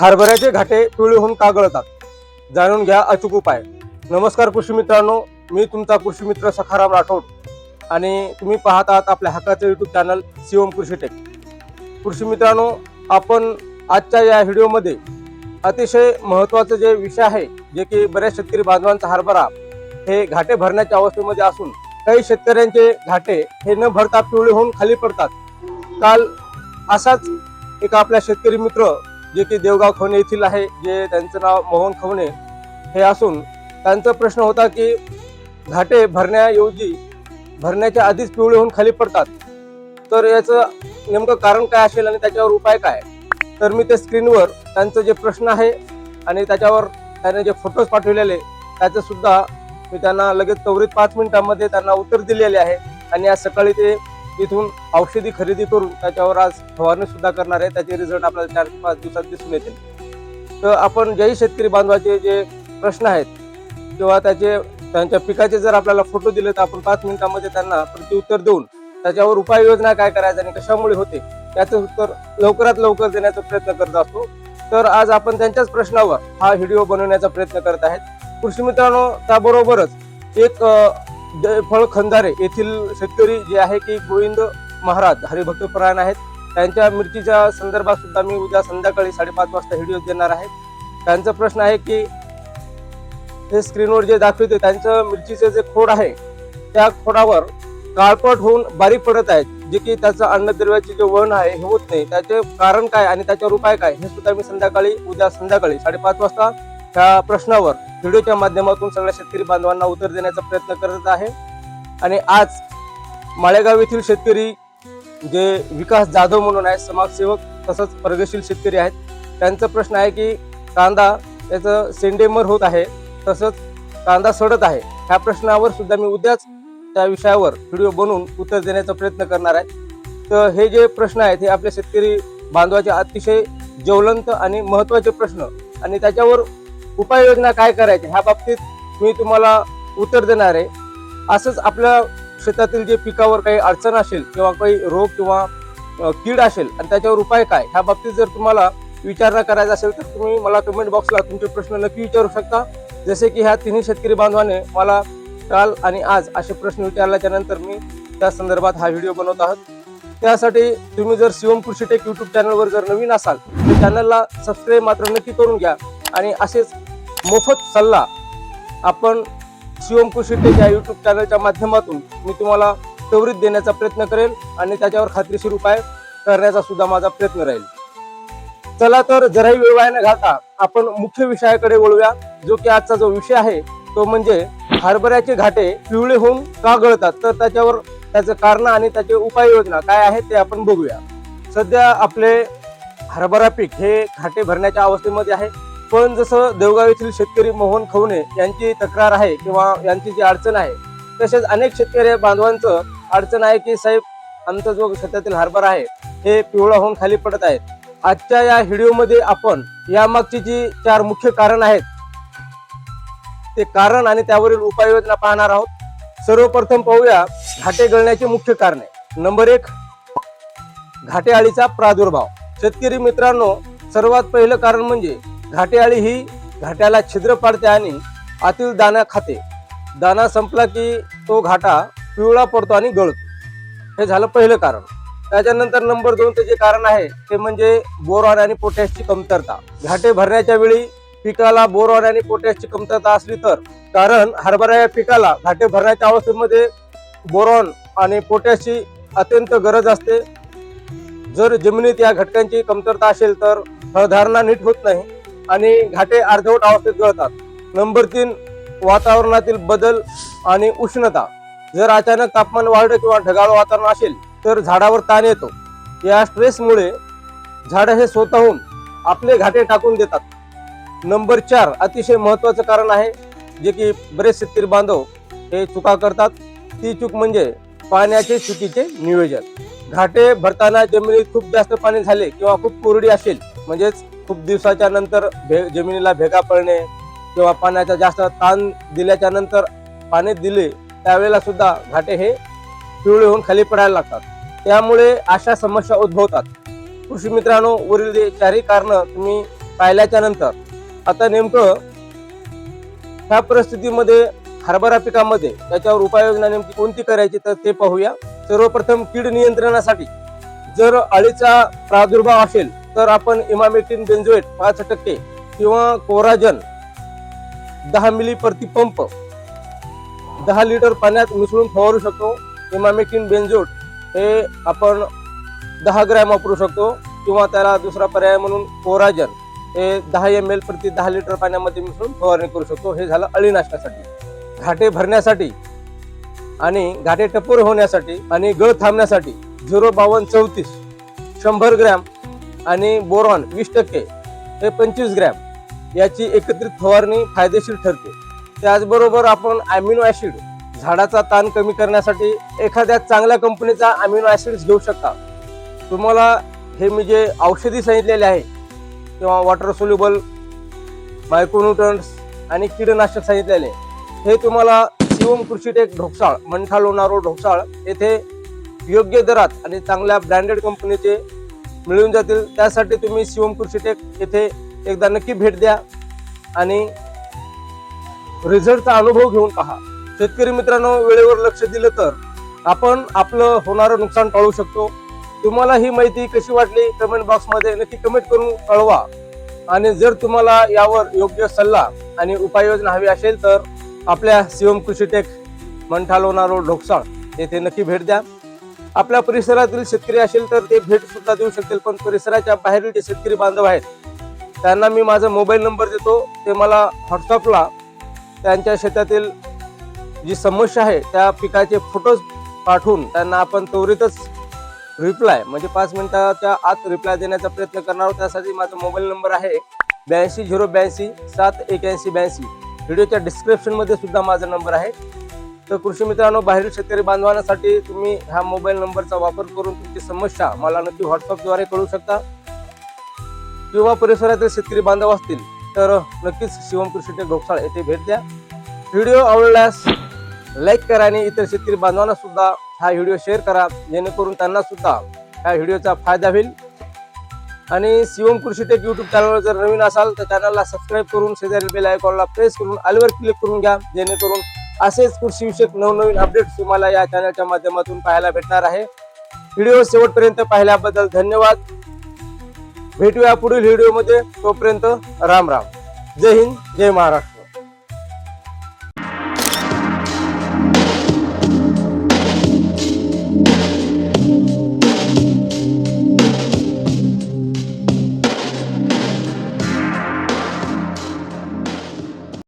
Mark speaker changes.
Speaker 1: हरभऱ्याचे घाटे पिवळे होऊन का गळतात? जाणून घ्या अचूक उपाय. नमस्कार कृषी मित्रांनो मी तुमचा कृषी मित्र सखाराम राठोड आणि तुम्ही पाहत आहात आपल्या हक्काचं युट्यूब चॅनल सीओम कृषी टेक कृषी मित्रांनो आपण आजच्या या व्हिडिओमध्ये अतिशय महत्त्वाचं जे विषय आहे जे की बऱ्याच शेतकरी बांधवांचा हरभरा हे घाटे भरण्याच्या अवस्थेमध्ये असून काही शेतकऱ्यांचे घाटे हे न भरता पिवळे होऊन खाली पडतात. काल असाच एक आपला शेतकरी मित्र जे की देवगाव खवणे येथील आहे जे त्यांचं नाव मोहन खवणे हे असून त्यांचा प्रश्न होता की घाटे भरण्याऐवजी भरण्याच्या आधीच पिवळे होऊन खाली पडतात. तर याचं नेमकं कारण काय असेल आणि त्याच्यावर उपाय काय? तर मी ते स्क्रीनवर त्यांचं जे प्रश्न आहे आणि त्याच्यावर त्याने जे फोटोज पाठवलेले त्याचं सुद्धा मी त्यांना लगेच त्वरित पाच मिनिटांमध्ये त्यांना उत्तर दिलेले आहे. आणि आज सकाळी ते इथून औषधी खरेदी करून त्याच्यावर आज फवारणी सुद्धा करणार आहे. त्याचे रिझल्ट आपल्याला चार पाच दिवसात दिसून येतील. तर आपण ज्याही शेतकरी बांधवाचे जे प्रश्न आहेत किंवा त्याचे त्यांच्या पिकाचे जर आपल्याला फोटो दिले तर आपण पाच मिनिटांमध्ये त्यांना प्रत्युत्तर देऊन त्याच्यावर उपाययोजना काय करायचं आणि कशामुळे होते याचं उत्तर लवकरात लवकर देण्याचा प्रयत्न करत असतो. तर आज आपण त्यांच्याच प्रश्नावर हा व्हिडिओ बनवण्याचा प्रयत्न करत आहेत. कृषी मित्रांनो त्याबरोबरच एक जयफळ खंदारे येथील शेतकरी जे आहे की गोविंद महाराज हरिभक्तपरायण आहेत. त्यांच्या मिरचीच्या संदर्भात सुद्धा मी उद्या संध्याकाळी साडेपाच वाजता व्हिडिओ देणार आहे. त्यांचा प्रश्न आहे की हे स्क्रीनवर जे दाखवते त्यांचं मिरचीचे जे खोड आहे त्या खोडावर काळपट होऊन बारीक पडत आहेत जे की त्याचं अन्नद्रव्याचे जे वहन आहे हे होत नाही. त्याचे कारण काय आणि त्याच्यावर उपाय काय हे सुद्धा मी संध्याकाळी उद्या संध्याकाळी साडेपाच वाजता त्या प्रश्नावर व्हिडिओच्या माध्यमातून सगळ्या शेतकरी बांधवांना उत्तर देण्याचा प्रयत्न करत आहे. आणि आज माळेगाव येथील शेतकरी जे विकास जाधव म्हणून आहेत समाजसेवक तसंच प्रगतशील शेतकरी आहेत त्यांचा प्रश्न आहे की कांदा त्याचं सेंडेमर होत आहे तसंच कांदा सडत आहे ह्या प्रश्नावर सुद्धा मी उद्याच त्या विषयावर व्हिडिओ बनवून उत्तर देण्याचा प्रयत्न करणार आहे. तर हे जे प्रश्न आहेत हे आपल्या शेतकरी बांधवाचे अतिशय ज्वलंत आणि महत्त्वाचे प्रश्न आणि त्याच्यावर उपाययोजना काय करायची ह्या बाबतीत मी तुम्हाला उत्तर देणार आहे. असंच आपल्या शेतातील जे पिकावर काही अडचण असेल किंवा काही रोग किंवा कीड असेल आणि त्याच्यावर उपाय काय ह्या बाबतीत जर तुम्हाला विचारणा करायचा असेल तर तुम्ही मला कमेंट बॉक्सला तुमचे प्रश्न नक्की विचारू शकता. जसे की ह्या तिन्ही शेतकरी बांधवाने मला काल आणि आज असे प्रश्न विचारल्याच्या नंतर मी त्या संदर्भात हा व्हिडिओ बनवत आहोत. त्यासाठी तुम्ही जर शिवम कृषी टेक युट्यूब चॅनलवर जर नवीन असाल तर चॅनलला सबस्क्राईब मात्र नक्की करून घ्या. आणि असेच मोफत सल्ला आपण शिवम कृषी या यूट्यूब चॅनलच्या माध्यमातून मी तुम्हाला त्वरित देण्याचा प्रयत्न करेल आणि त्याच्यावर खात्रीशीर उपाय करण्याचा सुद्धा माझा प्रयत्न राहील. चला तर जराही वेळ न घालता आपण मुख्य विषयाकडे वळूया जो की आजचा जो विषय आहे तो म्हणजे हरभऱ्याचे घाटे पिवळे होऊन का गळतात? तर त्याच्यावर त्याचं कारण आणि त्याचे उपाययोजना काय आहे ते आपण बघूया. सध्या आपले हरभरा पीक हे घाटे भरण्याच्या अवस्थेमध्ये आहे. पण जसं देवगाव येथील शेतकरी मोहन खवणे यांची तक्रार आहे किंवा यांची जी अडचण आहे तसेच अनेक शेतकरी बांधवांचं अडचण आहे की साहेब आमचा जो शेतातील हरभरा आहे हे पिवळा होऊन खाली पडत आहेत. आजच्या या व्हिडिओमध्ये आपण यामागची जी चार मुख्य कारण आहेत ते कारण आणि त्यावरील उपाययोजना पाहणार आहोत. सर्वप्रथम पाहूया घाटे गळण्याचे मुख्य कारणे. नंबर एक घाटे अळीचा प्रादुर्भाव. शेतकरी मित्रांनो सर्वात पहिलं कारण म्हणजे घाटेआळी ही घाट्याला छिद्र पाडते आणि आतील दाणा खाते. दाणा संपला की तो घाटा पिवळा पडतो आणि गळतो. हे झालं पहिलं कारण. त्याच्यानंतर नंबर दोन जे कारण आहे ते म्हणजे बोरॉन आणि पोटॅशची कमतरता. घाटे भरण्याच्या वेळी पिकाला बोरॉन आणि पोटॅशची कमतरता असली तर कारण हरभरा या पिकाला घाटे भरण्याच्या अवस्थेमध्ये बोरॉन आणि पोटॅशची अत्यंत गरज असते. जर जमिनीत या घटकांची कमतरता असेल तर फळधारणा नीट होत नाही. आणि घाटे अर्धवट अवस्थेत गळतात. नंबर तीन वातावरणातील बदल आणि उष्णता. जर अचानक तापमान वाढलं किंवा ढगाळ वातावरण असेल तर झाडावर ताण येतो. या स्ट्रेसमुळे झाडं हे स्वतःहून आपले घाटे टाकून देतात. नंबर चार अतिशय महत्वाचं कारण आहे जे की बरेच शेतकरी बांधव हे चुका करतात. ती चूक म्हणजे पाण्याचे चुकीचे नियोजन. घाटे भरताना जमिनीत खूप जास्त पाणी झाले किंवा खूप कोरडी असेल म्हणजेच खूप दिवसाच्या नंतर भे जमिनीला भेगा पडणे किंवा पाण्याचा जास्त ताण दिल्याच्या नंतर पाणी दिले त्यावेळेला सुद्धा घाटे हे पिवळे होऊन खाली पडायला लागतात. त्यामुळे अशा समस्या उद्भवतात. कृषी मित्रांनो वरील जे चारही कारण तुम्ही पाहिल्याच्या नंतर आता नेमकं ह्या परिस्थितीमध्ये हरभरा पिकामध्ये त्याच्यावर उपाययोजना नेमकी कोणती करायची तर ते पाहूया. सर्वप्रथम कीड नियंत्रणासाठी जर अळीचा प्रादुर्भाव असेल तर आपण इमामेटिन बेंजोएट पाच टक्के किंवा कोराजन दहा मिली प्रतिपंप दहा लिटर पाण्यात मिसळून फवारू शकतो. इमामेटिन बेंजोट हे आपण दहा ग्रॅम वापरू शकतो किंवा त्याला दुसरा पर्याय म्हणून कोराजन हे दहा एम एल प्रति दहा लिटर पाण्यामध्ये मिसळून फवारणी करू शकतो. हे झालं अळीनाशकासाठी. घाटे भरण्यासाठी आणि घाटे टपोर होण्यासाठी आणि गळ थांबण्यासाठी झिरो बावन्न चौतीस शंभर ग्रॅम आणि बोरॉन वीस टक्के हे पंचवीस ग्रॅम याची एकत्रित फवारणी फायदेशीर ठरते. त्याचबरोबर आपण अमिनो ॲसिड झाडाचा ताण कमी करण्यासाठी एखाद्या चांगल्या कंपनीचा अमिनो ऍसिड्स घेऊ शकता. तुम्हाला हे मी जे औषधी सांगितलेले आहे किंवा वॉटर सोल्युबल मायक्रोन्युट्रन्स आणि कीडनाशक सांगितलेले हे तुम्हाला शिवम कृषीटेक ढोकसाळ मंठा लोणारो ढोकसाळ येथे योग्य दरात आणि चांगल्या ब्रँडेड कंपनीचे मिळून जातील. त्यासाठी तुम्ही शिवम कृषीटेक येथे एकदा नक्की भेट द्या आणि रिझल्टचा अनुभव घेऊन पहा. शेतकरी मित्रांनो वेळेवर लक्ष दिलं तर आपण आपलं होणारं नुकसान टाळू शकतो. तुम्हाला ही माहिती कशी वाटली कमेंट बॉक्समध्ये नक्की कमेंट करून कळवा. आणि जर तुम्हाला यावर योग्य सल्ला आणि उपाययोजना हवी असेल तर आपल्या शिवम कृषीटेक मंठा लोणारो ढोकसाळ येथे नक्की भेट द्या. आपल्या परिसरातील शेतकरी असेल तर ते भेट सुद्धा देऊ शकतील पण परिसराच्या बाहेरील जे शेतकरी बांधव आहेत त्यांना मी माझा मोबाईल नंबर देतो. ते मला व्हॉट्सअपला त्यांच्या शेतातील जी समस्या आहे त्या पिकाचे फोटोज पाठवून त्यांना आपण त्वरितच रिप्लाय म्हणजे पाच मिनिटाच्या आत रिप्लाय देण्याचा प्रयत्न करणार आहोत. त्यासाठी माझा मोबाईल नंबर आहे ब्याऐंशी झिरो ब्याऐंशी सात एक्याऐंशी ब्याऐंशी. व्हिडिओच्या डिस्क्रिप्शनमध्ये सुद्धा माझा नंबर आहे. तर कृषी मित्रांनो बाहेरील शेतकरी बांधवांसाठी तुम्ही ह्या मोबाईल नंबरचा वापर करून तुमची समस्या मला नक्की व्हॉट्सअपद्वारे कळू शकता. किंवा परिसरातील शेतकरी बांधव असतील तर नक्कीच शिवम कृषी टेक ढोकसाळ येथे भेट द्या. व्हिडिओ आवडल्यास लाईक करा आणि इतर शेतकरी बांधवांना सुद्धा हा व्हिडिओ शेअर करा. जेणेकरून त्यांना सुद्धा ह्या व्हिडिओचा फायदा होईल. आणि शिवम कृषी टेक युट्यूब चॅनलवर जर नवीन असाल तर चॅनलला सबस्क्राईब करून शेजारी बेल आयकॉनला प्रेस करून आलीवर क्लिक करून घ्या. जेणेकरून असेच कृषीविषयक नवनवीन अपडेट्स तुम्हाला या चॅनलच्या माध्यमातून पाहायला भेटणार आहे. व्हिडिओ शेवटपर्यंत पाहिल्याबद्दल धन्यवाद. भेटूया पुढील व्हिडिओमध्ये तोपर्यंत राम राम. जय हिंद जय महाराष्ट्र.